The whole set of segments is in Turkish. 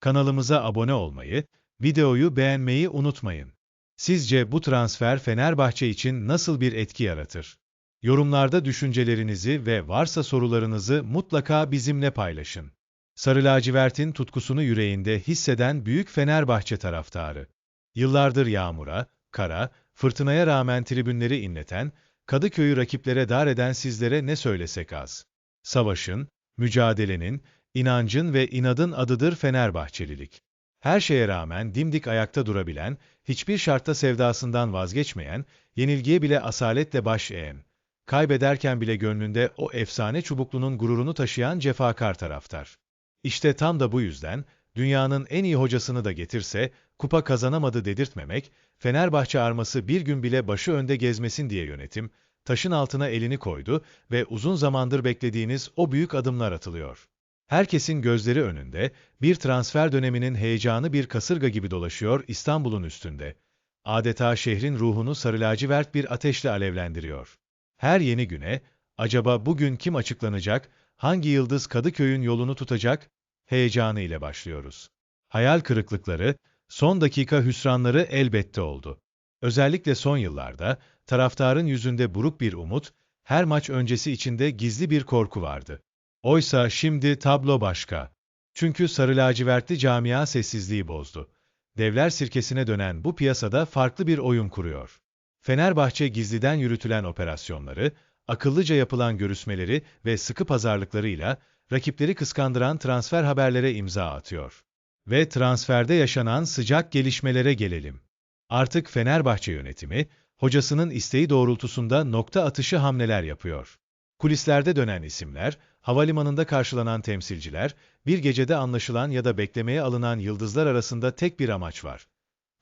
Kanalımıza abone olmayı, videoyu beğenmeyi unutmayın. Sizce bu transfer Fenerbahçe için nasıl bir etki yaratır? Yorumlarda düşüncelerinizi ve varsa sorularınızı mutlaka bizimle paylaşın. Sarı lacivertin tutkusunu yüreğinde hisseden büyük Fenerbahçe taraftarı. Yıllardır yağmura, kara, fırtınaya rağmen tribünleri inleten, Kadıköy'ü rakiplere dar eden sizlere ne söylesek az. Savaşın, mücadelenin, inancın ve inadın adıdır Fenerbahçelilik. Her şeye rağmen dimdik ayakta durabilen, hiçbir şartta sevdasından vazgeçmeyen, yenilgiye bile asaletle baş eğen, kaybederken bile gönlünde o efsane çubuklunun gururunu taşıyan cefakar taraftar. İşte tam da bu yüzden, dünyanın en iyi hocasını da getirse, kupa kazanamadı dedirtmemek, Fenerbahçe arması bir gün bile başı önde gezmesin diye yönetim, taşın altına elini koydu ve uzun zamandır beklediğiniz o büyük adımlar atılıyor. Herkesin gözleri önünde, bir transfer döneminin heyecanı bir kasırga gibi dolaşıyor İstanbul'un üstünde. Adeta şehrin ruhunu sarı lacivert bir ateşle alevlendiriyor. Her yeni güne, acaba bugün kim açıklanacak, hangi yıldız Kadıköy'ün yolunu tutacak, heyecanı ile başlıyoruz. Hayal kırıklıkları, son dakika hüsranları elbette oldu. Özellikle son yıllarda, taraftarın yüzünde buruk bir umut, her maç öncesi içinde gizli bir korku vardı. Oysa şimdi tablo başka. Çünkü sarı lacivertli camia sessizliği bozdu. Devler sirkesine dönen bu piyasada farklı bir oyun kuruyor. Fenerbahçe gizliden yürütülen operasyonları, akıllıca yapılan görüşmeleri ve sıkı pazarlıklarıyla rakipleri kıskandıran transfer haberlere imza atıyor. Ve transferde yaşanan sıcak gelişmelere gelelim. Artık Fenerbahçe yönetimi, hocasının isteği doğrultusunda nokta atışı hamleler yapıyor. Kulislerde dönen isimler, havalimanında karşılanan temsilciler, bir gecede anlaşılan ya da beklemeye alınan yıldızlar arasında tek bir amaç var.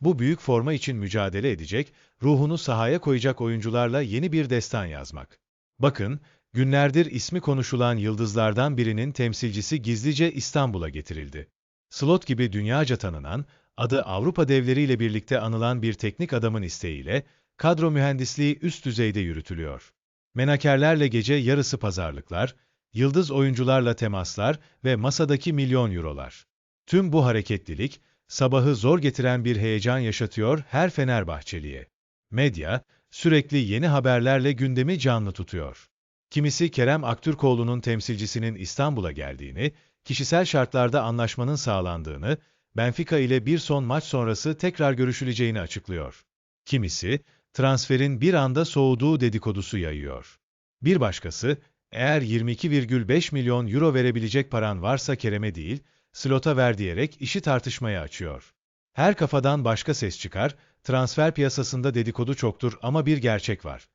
Bu büyük forma için mücadele edecek, ruhunu sahaya koyacak oyuncularla yeni bir destan yazmak. Bakın, günlerdir ismi konuşulan yıldızlardan birinin temsilcisi gizlice İstanbul'a getirildi. Slot gibi dünyaca tanınan, adı Avrupa devleriyle birlikte anılan bir teknik adamın isteğiyle, kadro mühendisliği üst düzeyde yürütülüyor. Menakerlerle gece yarısı pazarlıklar, yıldız oyuncularla temaslar ve masadaki milyon eurolar. Tüm bu hareketlilik, sabahı zor getiren bir heyecan yaşatıyor her Fenerbahçeliye. Medya, sürekli yeni haberlerle gündemi canlı tutuyor. Kimisi Kerem Aktürkoğlu'nun temsilcisinin İstanbul'a geldiğini, kişisel şartlarda anlaşmanın sağlandığını, Benfica ile bir son maç sonrası tekrar görüşüleceğini açıklıyor. Kimisi, transferin bir anda soğuduğu dedikodusu yayıyor. Bir başkası, eğer 22,5 milyon euro verebilecek paran varsa Kerem'e değil, slota ver diyerek işi tartışmaya açıyor. Her kafadan başka ses çıkar, transfer piyasasında dedikodu çoktur ama bir gerçek var.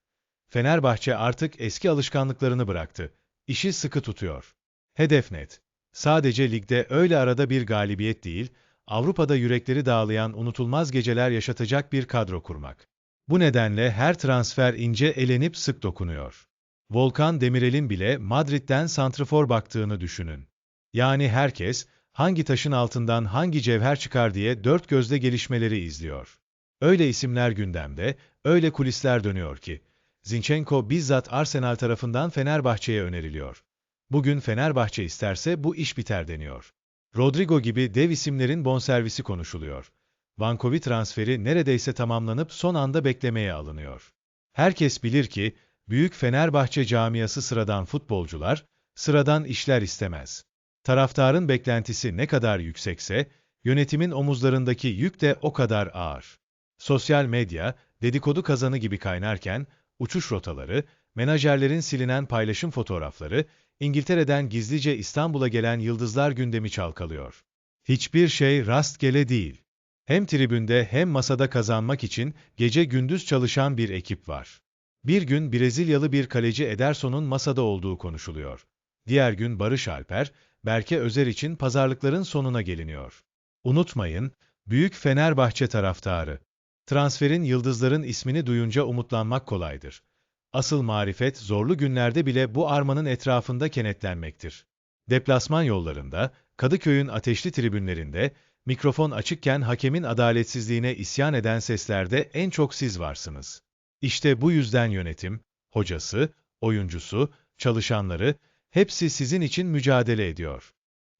Fenerbahçe artık eski alışkanlıklarını bıraktı. İşi sıkı tutuyor. Hedef net. Sadece ligde öyle arada bir galibiyet değil, Avrupa'da yürekleri dağlayan unutulmaz geceler yaşatacak bir kadro kurmak. Bu nedenle her transfer ince elenip sık dokunuyor. Volkan Demirel'in bile Madrid'den santrfor baktığını düşünün. Yani herkes, hangi taşın altından hangi cevher çıkar diye dört gözle gelişmeleri izliyor. Öyle isimler gündemde, öyle kulisler dönüyor ki, Zinchenko bizzat Arsenal tarafından Fenerbahçe'ye öneriliyor. Bugün Fenerbahçe isterse bu iş biter deniyor. Rodrigo gibi dev isimlerin bonservisi konuşuluyor. Vankovi transferi neredeyse tamamlanıp son anda beklemeye alınıyor. Herkes bilir ki, büyük Fenerbahçe camiası sıradan futbolcular, sıradan işler istemez. Taraftarın beklentisi ne kadar yüksekse, yönetimin omuzlarındaki yük de o kadar ağır. Sosyal medya, dedikodu kazanı gibi kaynarken, uçuş rotaları, menajerlerin silinen paylaşım fotoğrafları, İngiltere'den gizlice İstanbul'a gelen yıldızlar gündemi çalkalıyor. Hiçbir şey rastgele değil. Hem tribünde hem masada kazanmak için gece gündüz çalışan bir ekip var. Bir gün Brezilyalı bir kaleci Ederson'un masada olduğu konuşuluyor. Diğer gün Barış Alper, Berke Özer için pazarlıkların sonuna geliniyor. Unutmayın, Büyük Fenerbahçe taraftarı. Transferin yıldızların ismini duyunca umutlanmak kolaydır. Asıl marifet zorlu günlerde bile bu armanın etrafında kenetlenmektir. Deplasman yollarında, Kadıköy'ün ateşli tribünlerinde, mikrofon açıkken hakemin adaletsizliğine isyan eden seslerde en çok siz varsınız. İşte bu yüzden yönetim, hocası, oyuncusu, çalışanları, hepsi sizin için mücadele ediyor.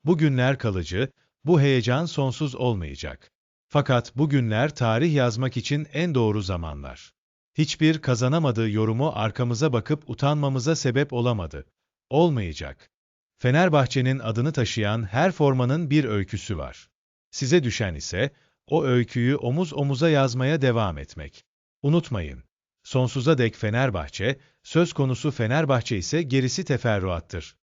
Bu günler kalıcı, Bu heyecan sonsuz olmayacak. Fakat bu günler tarih yazmak için en doğru zamanlar. Hiçbir kazanamadığı yorumu arkamıza bakıp utanmamıza sebep olamadı. Olmayacak. Fenerbahçe'nin adını taşıyan her formanın bir öyküsü var. Size düşen ise o öyküyü omuz omuza yazmaya devam etmek. Unutmayın, sonsuza dek Fenerbahçe, söz konusu Fenerbahçe ise gerisi teferruattır.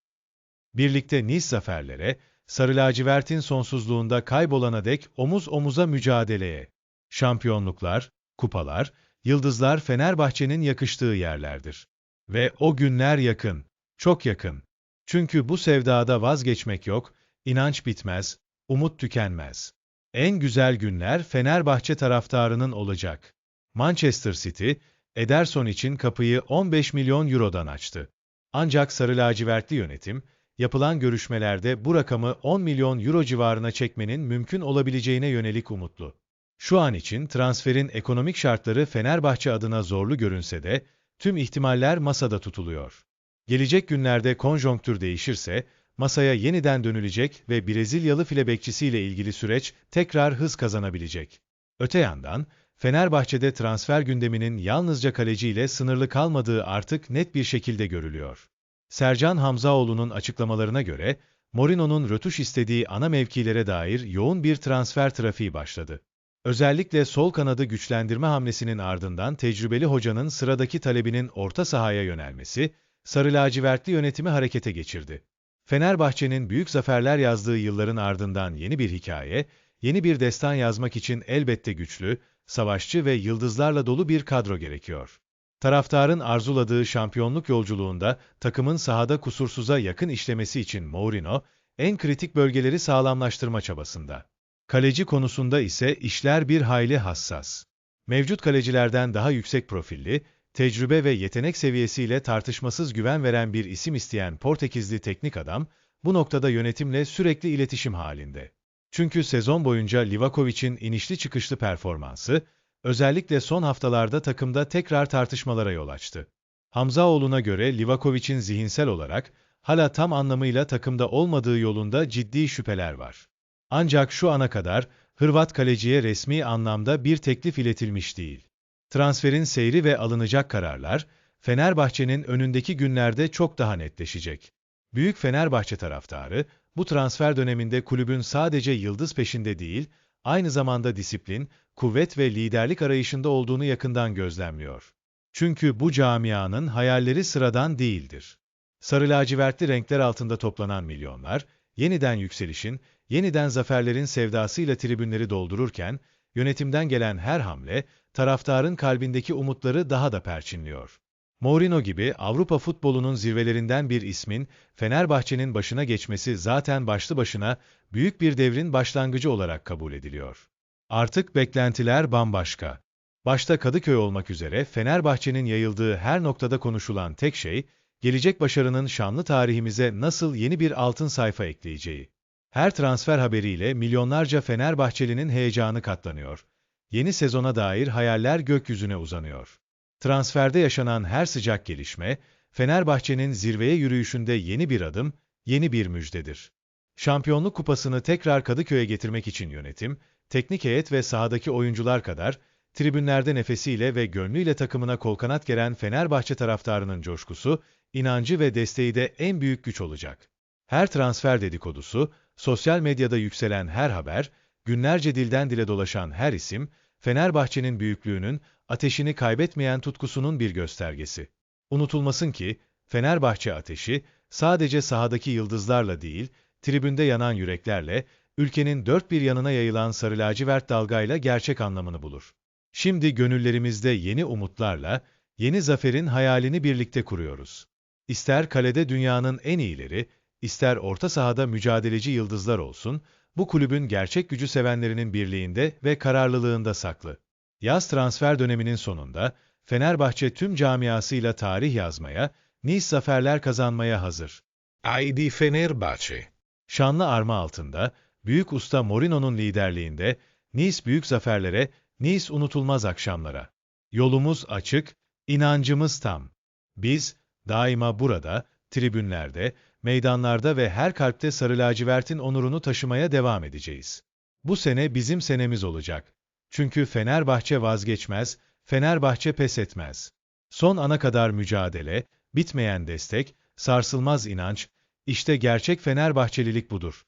Birlikte Nice zaferlere, Sarı lacivertin sonsuzluğunda kaybolana dek omuz omuza mücadeleye. Şampiyonluklar, kupalar, yıldızlar Fenerbahçe'nin yakıştığı yerlerdir. Ve o günler yakın, çok yakın. Çünkü bu sevdada vazgeçmek yok, inanç bitmez, umut tükenmez. En güzel günler Fenerbahçe taraftarının olacak. Manchester City, Ederson için kapıyı 15 milyon eurodan açtı. Ancak sarı lacivertli yönetim, yapılan görüşmelerde bu rakamı 10 milyon euro civarına çekmenin mümkün olabileceğine yönelik umutlu. Şu an için transferin ekonomik şartları Fenerbahçe adına zorlu görünse de, tüm ihtimaller masada tutuluyor. Gelecek günlerde konjonktür değişirse, masaya yeniden dönülecek ve Brezilyalı file bekçisiyle ilgili süreç tekrar hız kazanabilecek. Öte yandan, Fenerbahçe'de transfer gündeminin yalnızca kaleciyle sınırlı kalmadığı artık net bir şekilde görülüyor. Sercan Hamzaoğlu'nun açıklamalarına göre, Morino'nun rötuş istediği ana mevkilere dair yoğun bir transfer trafiği başladı. Özellikle sol kanadı güçlendirme hamlesinin ardından tecrübeli hocanın sıradaki talebinin orta sahaya yönelmesi, sarı lacivertli yönetimi harekete geçirdi. Fenerbahçe'nin büyük zaferler yazdığı yılların ardından yeni bir hikaye, yeni bir destan yazmak için elbette güçlü, savaşçı ve yıldızlarla dolu bir kadro gerekiyor. Taraftarın arzuladığı şampiyonluk yolculuğunda takımın sahada kusursuza yakın işlemesi için Mourinho, en kritik bölgeleri sağlamlaştırma çabasında. Kaleci konusunda ise işler bir hayli hassas. Mevcut kalecilerden daha yüksek profilli, tecrübe ve yetenek seviyesiyle tartışmasız güven veren bir isim isteyen Portekizli teknik adam, bu noktada yönetimle sürekli iletişim halinde. Çünkü sezon boyunca Livakovic'in inişli çıkışlı performansı, özellikle son haftalarda takımda tekrar tartışmalara yol açtı. Hamzaoğlu'na göre Livakovic'in zihinsel olarak hala tam anlamıyla takımda olmadığı yolunda ciddi şüpheler var. Ancak şu ana kadar Hırvat kaleciye resmi anlamda bir teklif iletilmiş değil. Transferin seyri ve alınacak kararlar, Fenerbahçe'nin önündeki günlerde çok daha netleşecek. Büyük Fenerbahçe taraftarı, bu transfer döneminde kulübün sadece yıldız peşinde değil, aynı zamanda disiplin, kuvvet ve liderlik arayışında olduğunu yakından gözlemliyor. Çünkü bu camianın hayalleri sıradan değildir. Sarı lacivertli renkler altında toplanan milyonlar, yeniden yükselişin, yeniden zaferlerin sevdasıyla tribünleri doldururken, yönetimden gelen her hamle, taraftarın kalbindeki umutları daha da perçinliyor. Mourinho gibi Avrupa futbolunun zirvelerinden bir ismin Fenerbahçe'nin başına geçmesi zaten başlı başına büyük bir devrin başlangıcı olarak kabul ediliyor. Artık beklentiler bambaşka. Başta Kadıköy olmak üzere Fenerbahçe'nin yayıldığı her noktada konuşulan tek şey, gelecek başarının şanlı tarihimize nasıl yeni bir altın sayfa ekleyeceği. Her transfer haberiyle milyonlarca Fenerbahçelinin heyecanı katlanıyor. Yeni sezona dair hayaller gökyüzüne uzanıyor. Transferde yaşanan her sıcak gelişme, Fenerbahçe'nin zirveye yürüyüşünde yeni bir adım, yeni bir müjdedir. Şampiyonluk kupasını tekrar Kadıköy'e getirmek için yönetim, teknik heyet ve sahadaki oyuncular kadar, tribünlerde nefesiyle ve gönlüyle takımına kol kanat geren Fenerbahçe taraftarının coşkusu, inancı ve desteği de en büyük güç olacak. Her transfer dedikodusu, sosyal medyada yükselen her haber, günlerce dilden dile dolaşan her isim, Fenerbahçe'nin büyüklüğünün, ateşini kaybetmeyen tutkusunun bir göstergesi. Unutulmasın ki, Fenerbahçe ateşi, sadece sahadaki yıldızlarla değil, tribünde yanan yüreklerle, ülkenin dört bir yanına yayılan sarı lacivert dalgayla gerçek anlamını bulur. Şimdi gönüllerimizde yeni umutlarla, yeni zaferin hayalini birlikte kuruyoruz. İster kalede dünyanın en iyileri, ister orta sahada mücadeleci yıldızlar olsun, bu kulübün gerçek gücü sevenlerinin birliğinde ve kararlılığında saklı. Yaz transfer döneminin sonunda, Fenerbahçe tüm camiasıyla tarih yazmaya, Nice zaferler kazanmaya hazır. Haydi Fenerbahçe. Şanlı arma altında, büyük usta Morino'nun liderliğinde, Nice büyük zaferlere, Nice unutulmaz akşamlara. Yolumuz açık, inancımız tam. Biz, daima burada, tribünlerde, meydanlarda ve her kalpte sarı lacivertin onurunu taşımaya devam edeceğiz. Bu sene bizim senemiz olacak. Çünkü Fenerbahçe vazgeçmez, Fenerbahçe pes etmez. Son ana kadar mücadele, bitmeyen destek, sarsılmaz inanç, işte gerçek Fenerbahçelilik budur.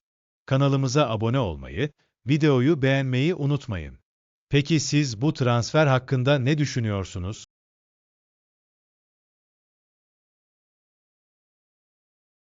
Kanalımıza abone olmayı, videoyu beğenmeyi unutmayın. Peki siz bu transfer hakkında ne düşünüyorsunuz?